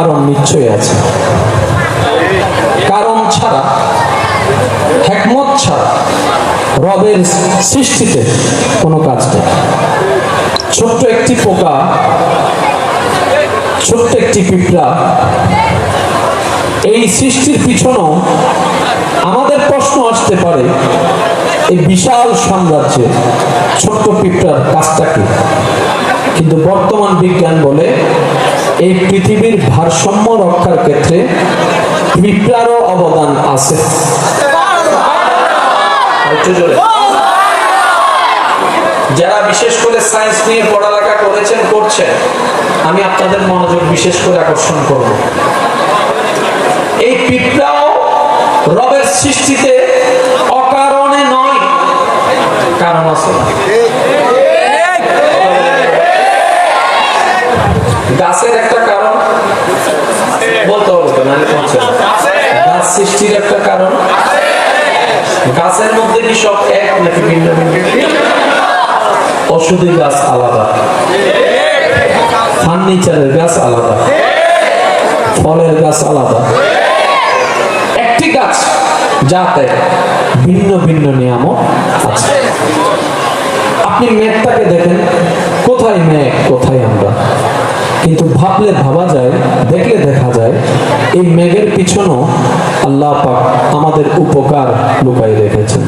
কারণ নিশ্চয়ই আছে। কারণ ছাড়া, হেকমত ছাড়া রবের সৃষ্টিতে কোনো কাজ নেই। ছোট্ট একটি পোকা, ছোট্ট একটি পিঁপড়া, এই সৃষ্টির পিছনেও আমাদের প্রশ্ন আসতে পারে, এই বিশাল সাম্রাজ্যে ছোট্ট পিঁপড়ার কাজটাকে কিন্তু বর্তমান বিজ্ঞান বলে এই পৃথিবীর ভারসাম্য রক্ষার ক্ষেত্রে পিঁপড়ারও অবদান আছে। যারা বিশেষ করে সায়েন্স নিয়ে পড়ালেখা করেছেন, করছেন, আমি আপনাদের মনোযোগ বিশেষ করে আকর্ষণ করব। এই পিঁপড়াও রবের সৃষ্টিতে অকারণে নয়, কারণ আছে। গাছের একটা কারণ? বলতে হবে তো, নাহলে পৌঁছে গাছ সৃষ্টির একটা কারণ? গাছের মধ্যে কি সব এক নাকি ভিন্ন ওষুধি গাছ আলাদা। ফার্নিচারের গাছ আলাদা। ফলের গাছ আলাদা। একটি গাছ, যাতে ভিন্ন ভিন্ন নিয়ামক আছে। আপনি মেঘটাকে দেখেন। কোথায় মেঘ, কোথায় কিন্তু ভাবলে ভাবা যায়, দেখলে দেখা যায়, এই মেঘের পিছনও আল্লাহ পাক আমাদের উপকার লুকাই রেখেছেন।